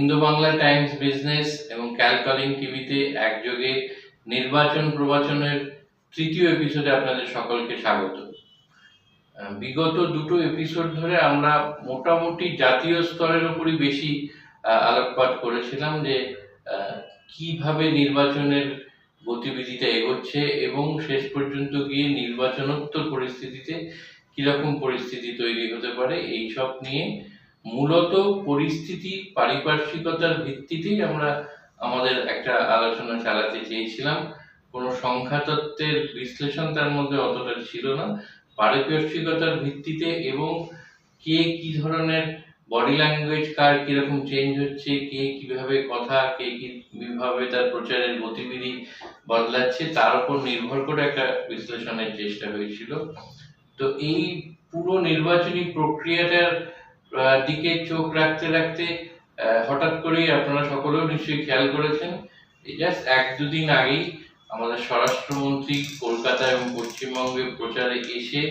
Indo Bangla Times business এবং ক্যালকলিং টিভিতে একযোগে নির্বাচন প্রবাচনের তৃতীয় এপিসোডে আপনাদের সকলকে স্বাগত। বিগত দুটো এপিসোড ধরে আমরা মোটামুটি জাতীয় স্তরের উপরই বেশি আলোকপাত করেছিলাম যে কীভাবে নির্বাচনের গতিবিধিটা এগোচ্ছে এবং শেষ পর্যন্ত গিয়ে নির্বাচনোত্তর পরিস্থিতিতে কীরকম পরিস্থিতি তৈরি হতে পারে এই সব নিয়ে মূলত পরিস্থিতি পারিপার্শ্বিকতার ভিত্তিতেই আমরা আমাদের একটা আলোচনা চালাতে চেয়েছিলাম। কোনো সংখ্যাতত্ত্বের বিশ্লেষণ তার মধ্যে অতটা ছিল না। পারিপার্শ্বিকতার ভিত্তিতে এবং কে কি ধরনের বডি ল্যাঙ্গুয়েজ কার কীরকম চেঞ্জ হচ্ছে, কে কীভাবে কথা, কে কীভাবে তার প্রচারের গতিবিধি বদলাচ্ছে, তার উপর নির্ভর করে একটা বিশ্লেষণের চেষ্টা হয়েছিল। তো এই পুরো নির্বাচনী প্রক্রিয়াটার দিকে চোখ রাখতে রাখতে হঠাৎ করেই আপনারা সকলেও নিশ্চয়ই খেয়াল করেছেন জাস্ট এক দুদিন আগেই আমাদের স্বরাষ্ট্রমন্ত্রী কলকাতা এবং পশ্চিমবঙ্গে প্রচারে এসে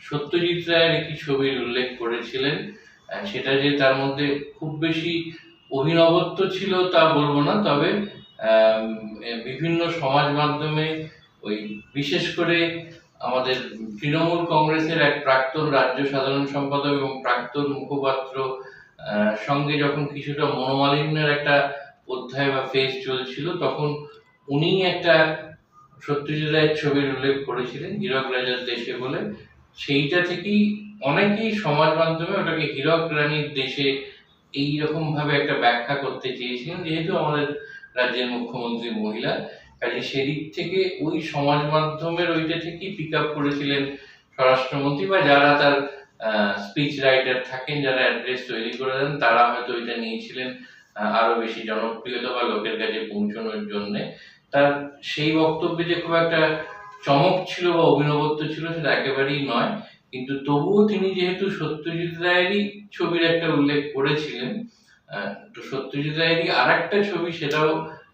সত্যজিৎ রায়ের একটি ছবির উল্লেখ করেছিলেন সেটা যে তার মধ্যে খুব বেশি অভিনবত্ব ছিল তা বলব না, তবে বিভিন্ন সমাজ মাধ্যমে ওই বিশেষ করে আমাদের তৃণমূল কংগ্রেসের এক প্রাক্তন রাজ্য সাধারণ সম্পাদক এবং প্রাক্তন মুখপাত্র সঙ্গে যখন কিছুটা মনোমালিন্যের একটা অধ্যায় বা ফেজ চলছিল, তখন উনি একটা সত্যজিৎ রায়ের ছবির উল্লেখ করেছিলেন, হীরক রাজার দেশে বলে। সেইটা থেকেই অনেকেই সমাজ মাধ্যমে ওটাকে হীরক রানীর দেশে এইরকম ভাবে একটা ব্যাখ্যা করতে চেয়েছিলেন, যেহেতু আমাদের রাজ্যের মুখ্যমন্ত্রী মহিলা। কাজে সেদিক থেকে ওই সমাজ মাধ্যমের ওইটা থেকেই পিক আপ করেছিলেন স্বরাষ্ট্রমন্ত্রী বা যারা তার স্পিচ রাইটার থাকেন, যারা অ্যাড্রেস তৈরি করে দেন, তারা হয়তো ওইটা নিয়েছিলেন আরও বেশি জনপ্রিয়তা বা লোকের কাছে পৌঁছানোর জন্য। তার সেই বক্তব্যে যে খুব একটা চমক ছিল বা অভিনবত্ব ছিল সেটা একেবারেই নয়, কিন্তু তবুও তিনি যেহেতু সত্যজিৎ রায়েরই ছবির একটা উল্লেখ করেছিলেন তো সত্যজিৎ রায়েরই আর একটা ছবি সেটাও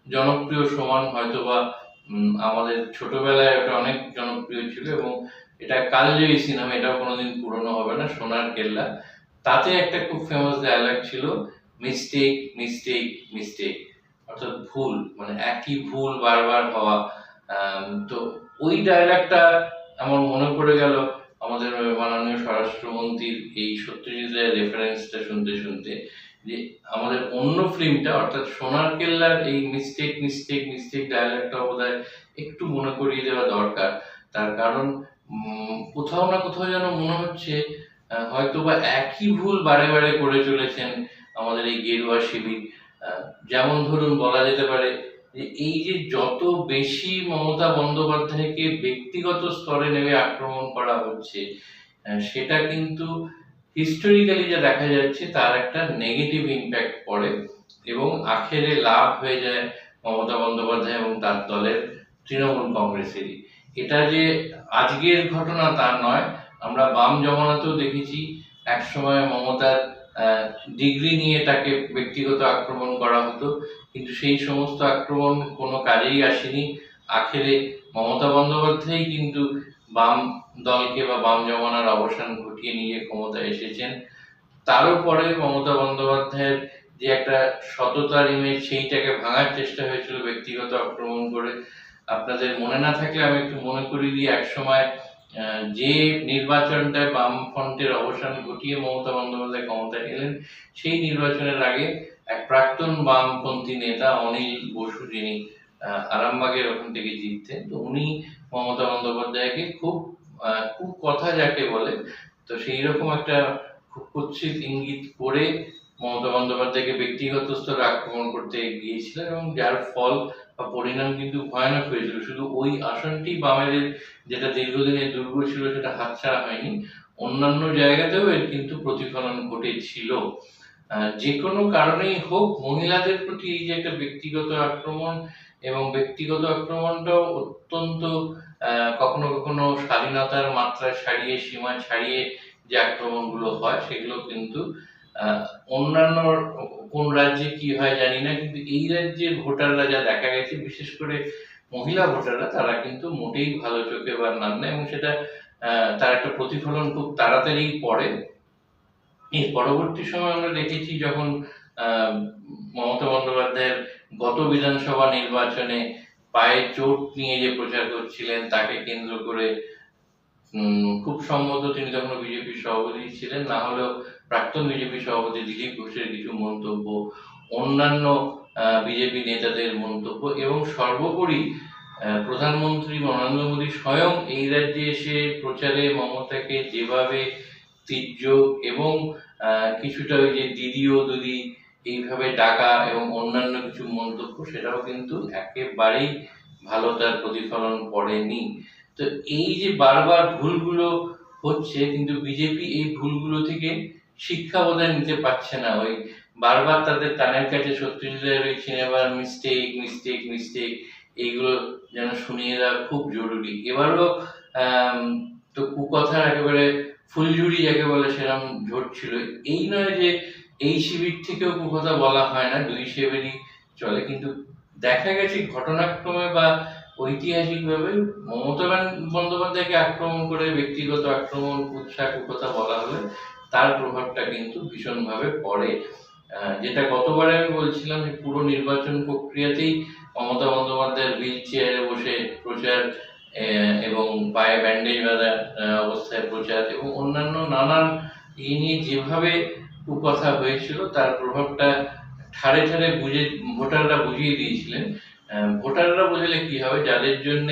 জনপ্রিয় সমান হয়তো বা উম, আমাদের ছোটবেলায় ওটা অনেক জনপ্রিয় ছিল এবং এটা কালজয়ী সিনেমা এটাও কোনোদিন পুরনো হবে না সোনার কেল্লা। তাতে একটা খুব ফেমাস ডায়ালগ ছিল মিস্টেক মিস্টেক মিস্টেক অর্থাৎ ভুল মানে একই ভুল বারবার হওয়া। তো ওই ডায়লগটা আমার মনে পড়ে গেল আমাদের মাননীয় স্বরাষ্ট্রমন্ত্রীর এই সত্যজিৎ রায়ের রেফারেন্সটা শুনতে শুনতে। যে আমাদের অন্য ফিল্মটা, অর্থাৎ সোনার কেল্লার এই মিস্টেক মিস্টেক মিস্টেক ডায়লগটা বোধহয় একটু মনে করিয়ে দেওয়া দরকার। তার কারণ কোথাও না কোথাও যেন মনে হচ্ছে হয়তো বা একই ভুল বারে বারে করে চলেছেন আমাদের এই গেরুয়া শিবির। যেমন ধরুন বলা যেতে পারে যে এই যে যত বেশি মমতা বন্দ্যোপাধ্যায়কে ব্যক্তিগত স্তরে নেমে আক্রমণ করা হচ্ছে সেটা কিন্তু হিস্টোরিক্যালি যা দেখা যাচ্ছে, তার একটা নেগেটিভ ইম্প্যাক্ট পড়ে এবং আখেরে লাভ হয়ে যায় মমতা বন্দ্যোপাধ্যায় এবং তার দলের তৃণমূল কংগ্রেসেরই। এটা যে আজকের ঘটনা তা নয়, আমরা বাম জমানাতেও দেখেছি, একসময় মমতার ডিগ্রি নিয়ে তাকে ব্যক্তিগত আক্রমণ করা হতো, কিন্তু সেই সমস্ত আক্রমণ কোনো কাজেই আসেনি। আখেরে মমতা বন্দ্যোপাধ্যায় কিন্তু বাম দলকে বা বাম জমানার অবসান ঘটিয়ে নিয়ে ক্ষমতায় এসেছেন। তারও পরে মমতা বন্দ্যোপাধ্যায়ের যে একটা সততার ইমেজ সেইটাকে ভাঙার চেষ্টা হয়েছিল ব্যক্তিগত আক্রমণ করে। আপনাদের মনে না থাকলে আমি একটু মনে করি দিই একসময় যে নির্বাচনটায় বাম ফ্রন্টের অবসান ঘটিয়ে মমতা বন্দ্যোপাধ্যায় ক্ষমতায় এলেন, সেই নির্বাচনের আগে এক প্রাক্তন বামপন্থী নেতা অনিল বসু, যিনি আরামবাগের ওখান থেকে জিততেন, তো উনি মমতা বন্দ্যোপাধ্যায়কে খুব খুব কথা যাকে বলে, তো সেই রকম একটা খুব কুৎসিত ইঙ্গিত করে মমতা বন্দ্যোপাধ্যায়কে ব্যক্তিগত স্তরে আক্রমণ করতে গিয়েছিলেন এবং যার ফল বা পরিণাম কিন্তু ভয়ানক হয়েছিল। শুধু ওই আসনটি বামেদের যেটা দীর্ঘদিনের দুর্গ ছিল সেটা হাতছাড়া হয়নি, অন্যান্য জায়গাতেও এর কিন্তু প্রতিফলন ঘটেছিল। যে কোনো কারণেই হোক, মহিলাদের প্রতি এই যে একটা ব্যক্তিগত আক্রমণ এবং ব্যক্তিগত আক্রমণটাও অত্যন্ত কখনো কখনো স্বাধীনতার মাত্রা ছাড়িয়ে, সীমা ছাড়িয়ে যে আক্রমণগুলো হয়, সেগুলো কিন্তু অন্যান্য কোন রাজ্যে কি হয় জানি না, কিন্তু এই রাজ্যের ভোটাররা যা দেখা গেছে, বিশেষ করে মহিলা ভোটাররা, তারা কিন্তু মোটেই ভালো চোখে বা নান না এবং সেটা তার একটা প্রতিফলন খুব তাড়াতাড়ি পড়ে। এর পরবর্তী সময় আমরা দেখেছি যখন মমতা বন্দ্যোপাধ্যায়ের গত বিধানসভা নির্বাচনে পায়ে চোট নিয়ে যে প্রচার করছিলেন, তাকে কেন্দ্র করে খুব সম্ভবত তিনি তখন বিজেপির সভাপতি ছিলেন, না হলেও প্রাক্তন বিজেপি সভাপতি দিলীপ ঘোষের কিছু মন্তব্য, অন্যান্য বিজেপি নেতাদের মন্তব্য এবং সর্বোপরি প্রধানমন্ত্রী নরেন্দ্র মোদী স্বয়ং এই রাজ্যে এসে প্রচারে মমতাকে যেভাবে তির্যক এবং কিছুটা ওই যে দিদিও দিদি এইভাবে ডাকা এবং অন্যান্য কিছু মন্তব্য, সেটাও কিন্তু একেবারেই ভালো তার প্রতিফলন পড়েনি। তো এই যে বারবার ভুলগুলো হচ্ছে, কিন্তু বিজেপি এই ভুলগুলো থেকে শিক্ষা বোধহয় নিতে পারছে না। ওই বারবার তাদের কানের কাছে সত্যজিতের ওই সিনেমার মিস্টেক মিস্টেক মিস্টেক এইগুলো যেন শুনিয়ে দেওয়া খুব জরুরি। এবারও তো কুকথার একেবারে ফুলঝুরি যাকে বলে সেরকম ঝরছিল এই নয় যে এই শিবির থেকেও কুকথা বলা হয় না, দুই শিবিরই চলে, কিন্তু দেখা গেছে ঘটনাক্রমে বা ঐতিহাসিকভাবে মমতা বন্দ্যোপাধ্যায়কে আক্রমণ করে, ব্যক্তিগত আক্রমণ উৎসাহ কুকথা বলা হলে তার প্রভাবটা কিন্তু ভীষণভাবে পড়ে। যেটা গতবারে আমি বলছিলাম যে পুরো নির্বাচন প্রক্রিয়াতেই মমতা বন্দ্যোপাধ্যায়ের হুইল চেয়ারে বসে প্রচার এবং পায়ে ব্যান্ডেজ বাঁধা অবস্থায় প্রচার এবং অন্যান্য নানান এই নিয়ে যেভাবে কুকথা হয়েছিল, তার প্রভাবটা ঠারে ঠারে বুঝে, ভোটাররা বুঝিয়ে দিয়েছিলেন। ভোটাররা বুঝলে কি হবে? যাদের জন্য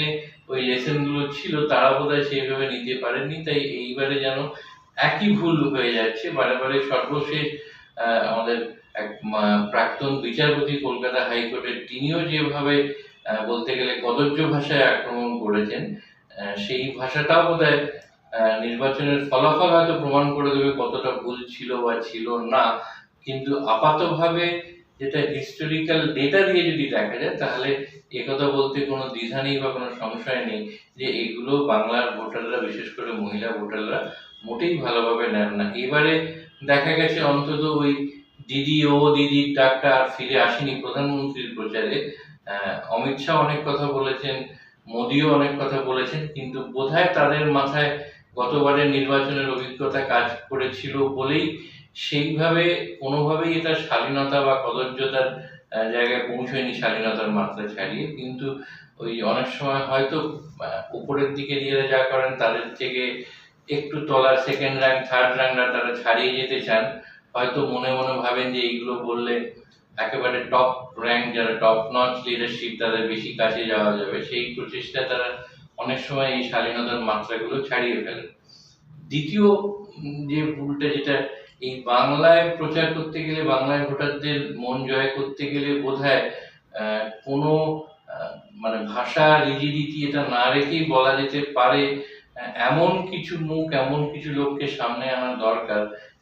ওই লেসনগুলো ছিল, তারা বোধহয় সেইভাবে নিতে পারেননি। তাই এইবারে যেন একই ভুল হয়ে যাচ্ছে। বারে বারে সর্বশেষ আমাদের এক প্রাক্তন বিচারপতি কলকাতা হাইকোর্টের তিনিও যেভাবে বলতে গেলে কদর্য ভাষায় আক্রমণ করেছেন সেই ভাষাটাও বোধ হয় নির্বাচনের ফলাফল হয়তো প্রমাণ করে দেবে কতটা ভুল ছিল বা ছিল না। কিন্তু আপাতভাবে যেটা হিস্টোরিক্যাল ডেটা দিয়ে যদি দেখা যায়, তাহলে একথা বলতে কোনো দ্বিধা নেই বা কোনো সংশয় নেই যে এগুলো বাংলার ভোটাররা, বিশেষ করে মহিলা ভোটাররা, মোটেই ভালোভাবে নেন না। এবারে দেখা গেছে অন্তত ওই দিদি, ও দিদির ডাকটা আর ফিরে আসেনি প্রধানমন্ত্রীর প্রচারে। অমিত শাহ অনেক কথা বলেছেন, মোদিও অনেক কথা বলেছেন, কিন্তু বোধহয় তাদের মাথায় গতবারের নির্বাচনের অভিজ্ঞতা কাজ করেছিল বলেই সেইভাবে, কোনোভাবেই এটা শালীনতা বা কদর্যতার জায়গায় পৌঁছয়নি শালীনতার মাত্রা ছাড়িয়ে। কিন্তু ওই অনেক সময় হয়তো উপরের দিকে যারা যা করেন তাদের থেকে একটু তলার সেকেন্ড র্যাঙ্ক থার্ড র্যাঙ্করা তারা ছাড়িয়ে যেতে চান। হয়তো মনে মনে ভাবেন যে এইগুলো বললে একেবারে টপ র্যাঙ্ক যারা টপ নচ লিডারশিপ তাদের বেশি কাছে যাওয়া যাবে। সেই প্রচেষ্টা তারা অনেক সময় এই শালীনতার মাত্রাগুলো ছাড়িয়ে ফেলে। দ্বিতীয় যে ভুলটা যেটা, এই বাংলায় প্রচার করতে গেলে, বাংলায় ভোটারদের মন জয় করতে গেলে বোধহয় কোনো মানে ভাষা রিজিডিটি এটা না রেখেই বলা যেতে পারে এমন কিছু মুখ, এমন কিছু লোককে সামনে আনা দরকার,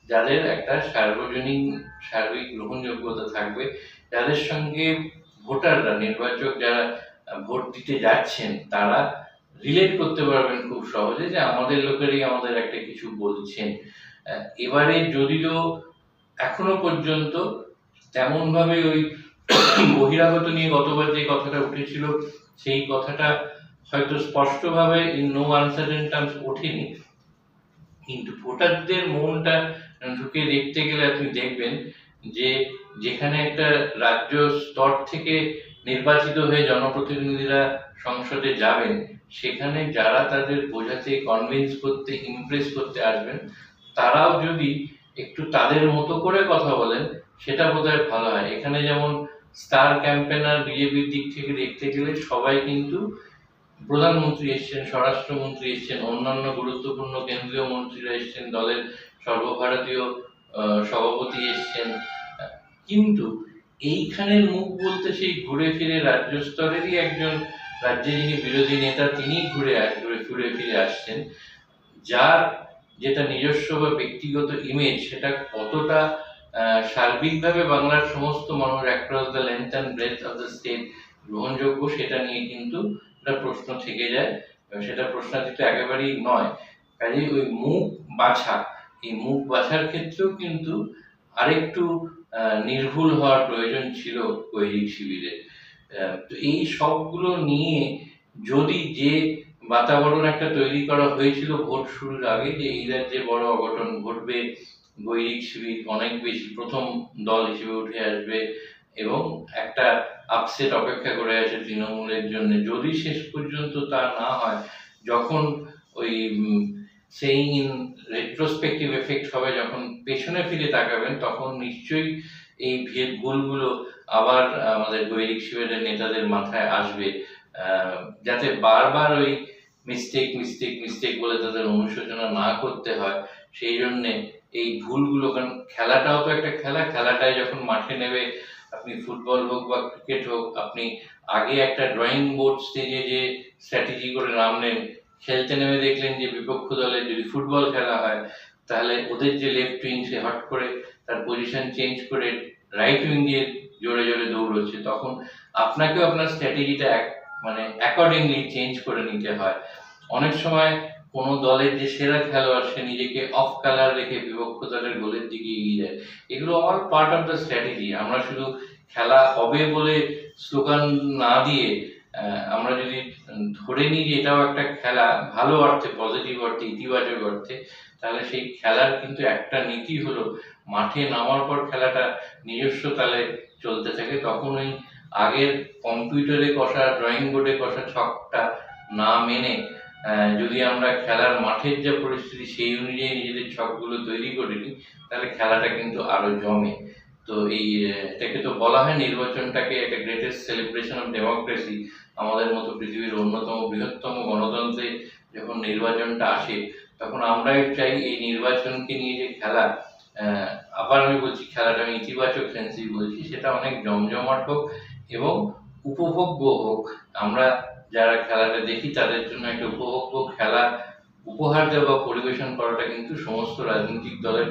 যাদের একটা সার্বজনীন সার্বিক গ্রহণযোগ্যতা থাকবে, যাদের সঙ্গে ভোটাররা, নির্বাচক যারা ভোট দিতে যাচ্ছেন, তারা রিলেট করতে পারবেন খুব সহজে যে আমাদের লোকেরই আমাদের একটা কিছু বলছেন। এবারে যদিও এখনও পর্যন্ত তেমন ভাবে ওই বহিরাগত নিয়ে গতবার যে কথাটা উঠেছিল, সেই কথাটা হয়তো স্পষ্টভাবে ইন নো আনসার্টেন টার্মস ওঠেনি। কিন্তু ভোটারদের মনটা ঢুকে দেখতে গেলে আপনি দেখবেন যে যেখানে একটা রাজ্য স্তর থেকে নির্বাচিত হয়ে জনপ্রতিনিধিরা সংসদে যাবেন, সেখানে যারা তাদের বোঝাতে কনভিন্স করতে ইমপ্রেস করতে আসবেন, তারাও যদি একটু তাদের মতো করে কথা বলেন, সেটা বোধহয় ভালো হয়। এখানে যেমন স্টার ক্যাম্পেনার বিজেপির দিক থেকে দেখতে গেলে সবাই কিন্তু প্রধানমন্ত্রী এসছেন, স্বরাষ্ট্রমন্ত্রী এসছেন, অন্যান্য গুরুত্বপূর্ণ কেন্দ্রীয় মন্ত্রীরা এসছেন, দলের সর্বভারতীয় সভাপতি এসছেন। কিন্তু এইখানের মুখ বলতে সেই ঘুরে ফিরে রাজ্য স্তরেরই একজন রাজ্যে যিনি বিরোধী নেতা তিনি ঘুরে ঘুরে ফিরে আসছেন। যার যেটা নিজস্ব বা ব্যক্তিগত ইমেজ সেটা কতটা সার্বিকভাবে বাংলার সমস্ত মানুষ across the length and breadth of the state গ্রহণযোগ্য, সেটা নিয়ে কিন্তু একটা প্রশ্ন থেকে যায়। সেটা প্রশ্নাতীত একেবারেই নয়। কাজেই ওই মুখ বাছা, এই মুখ বাছার ক্ষেত্রেও কিন্তু আরেকটু নির্ভুল হওয়ার প্রয়োজন ছিল কৈরিক শিবিরে। তো এই সবগুলো নিয়ে যদি যে বাতাবরণ একটা তৈরি করা হয়েছিল ভোট শুরুর আগে, যে এই রাজ্যে বড় অঘটন ঘটবে গৈরিক শিবির অনেক বেশি, প্রথম দল হিসেবে উঠে আসবে এবং একটা আপসেট অপেক্ষা করে আছে তৃণমূলের জন্য। যদি শেষ পর্যন্ত তা না হয়, যখন ওই সেইং ইন রেট্রোস্পেক্টিভ এফেক্ট হবে যখন পেছনে ফিরে তাকাবেন, তখন নিশ্চয়ই এই ভুলগুলো আবার আমাদের গৈরিক শিবিরের নেতাদের মাথায় আসবে। যাতে বারবার ওই মিস্টেক মিস্টেক মিস্টেক বলে তাদের অনুশোচনা না করতে হয়, সেই জন্যে এই ভুলগুলো, কারণ খেলাটাও তো একটা খেলা খেলাটায় যখন মাঠে নেবে, আপনি ফুটবল হোক বা ক্রিকেট হোক, আপনি আগে একটা ড্রয়িং বোর্ড স্টেজে যে স্ট্র্যাটেজি করে নামলেন খেলতে নেমে দেখলেন যে বিপক্ষ দলে যদি ফুটবল খেলা হয়, তাহলে ওদের যে লেফট উইং সে হট করে, তার পজিশন চেঞ্জ করে রাইট উইং দিয়ে জোরে জোরে দৌড়চ্ছে। তখন আপনাকেও আপনার স্ট্র্যাটেজিটা মানে অ্যাকর্ডিংলি চেঞ্জ করে নিতে হয়। অনেক সময় কোনো দলের যে সেরা খেলোয়াড়, সে নিজেকে অফ কালার রেখে বিপক্ষ দলের গোলের দিকে এগিয়ে যায়। এগুলো all part of the strategy আমরা শুধু খেলা হবে বলে স্লোগান না দিয়ে আমরা যদি ধরে নিই যে এটাও একটা খেলা, ভালো অর্থে পজিটিভ অর্থে, ইতিবাচক অর্থে, তাহলে সেই খেলার কিন্তু একটা নীতি হলো মাঠে নামার পর খেলাটা নিজস্ব তালে চলতে থাকে। তখন ওই আগের কম্পিউটারে কষা ড্রয়িং বোর্ডে কষা ছকটা না মেনে যদি আমরা খেলার মাঠের যা পরিস্থিতি সেই অনুযায়ী নিজেদের ছকগুলো তৈরি করে নিই, তাহলে খেলাটা কিন্তু আরও জমে। তো এই এটাকে তো বলা হয় নির্বাচনটাকে একটা গ্রেটেস্ট সেলিব্রেশন অফ ডেমোক্রেসি আমাদের মতো পৃথিবীর অন্যতম বৃহত্তম গণতন্ত্রে যখন নির্বাচনটা আসে, তখন আমরাই চাই এই নির্বাচনকে নিয়ে যে খেলা আবার আমি বলছি খেলাটা আমি ইতিবাচক সেন্সেই বলছি, সেটা অনেক জমজমাট হোক এবং উপভোগ্য হোক। আমরা যারা খেলাটা দেখি, তাদের জন্য একটা উপভোগ্য খেলা উপহার দেওয়া পরিবেশন করাটা কিন্তু সমস্ত রাজনৈতিক দলের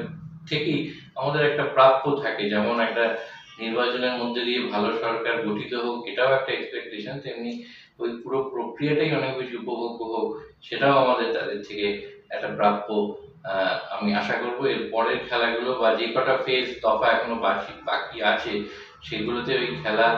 থেকেই আমাদের একটা প্রাপ্য থাকে। যেমন একটা নির্বাচনের মধ্যে দিয়ে ভালো সরকার গঠিত হোক, এটাও একটা এক্সপেকটেশন তেমনি ওই পুরো প্রক্রিয়াটাই অনেক বেশি উপভোগ্য হোক, সেটাও আমাদের তাদের থেকে একটা প্রাপ্য আমি আশা করব এর পরের খেলাগুলো বা যে কটা ফেজ দফা এখনও বাকি বাকি আছে, সেগুলোতে ওই খেলা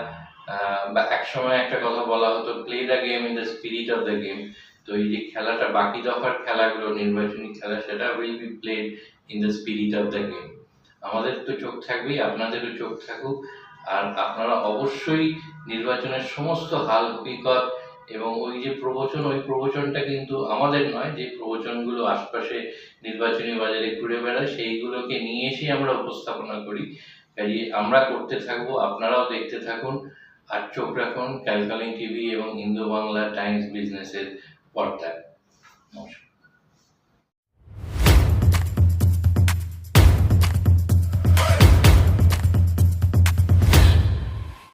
বা একসময় একটা কথা বলা হতো play the game in the spirit of the game তো এই যে খেলাটা বাকি দফার খেলাগুলো, নির্বাচনী খেলা, সেটা will be played in the spirit of the game আমাদের তো চোখ থাকবেই, আপনাদেরও চোখ থাকুক। আর আপনারা অবশ্যই নির্বাচনের সমস্ত হাল, হকিকত এবং ওই যে প্রবচন, ওই প্রবচনটা কিন্তু আমাদের নয়, যে প্রবচনগুলো আশপাশে নির্বাচনী বাজারে ঘুরে বেড়ায়, সেইগুলোকে নিয়ে এসে আমরা উপস্থাপনা করি। কাজে আমরা করতে থাকব, আপনারাও দেখতে থাকুন। আর চোখ রাখুন ক্যালকালিং টিভি এবং হিন্দু বাংলা টাইমস বিজনেসের পর্দায়। নমস্কার।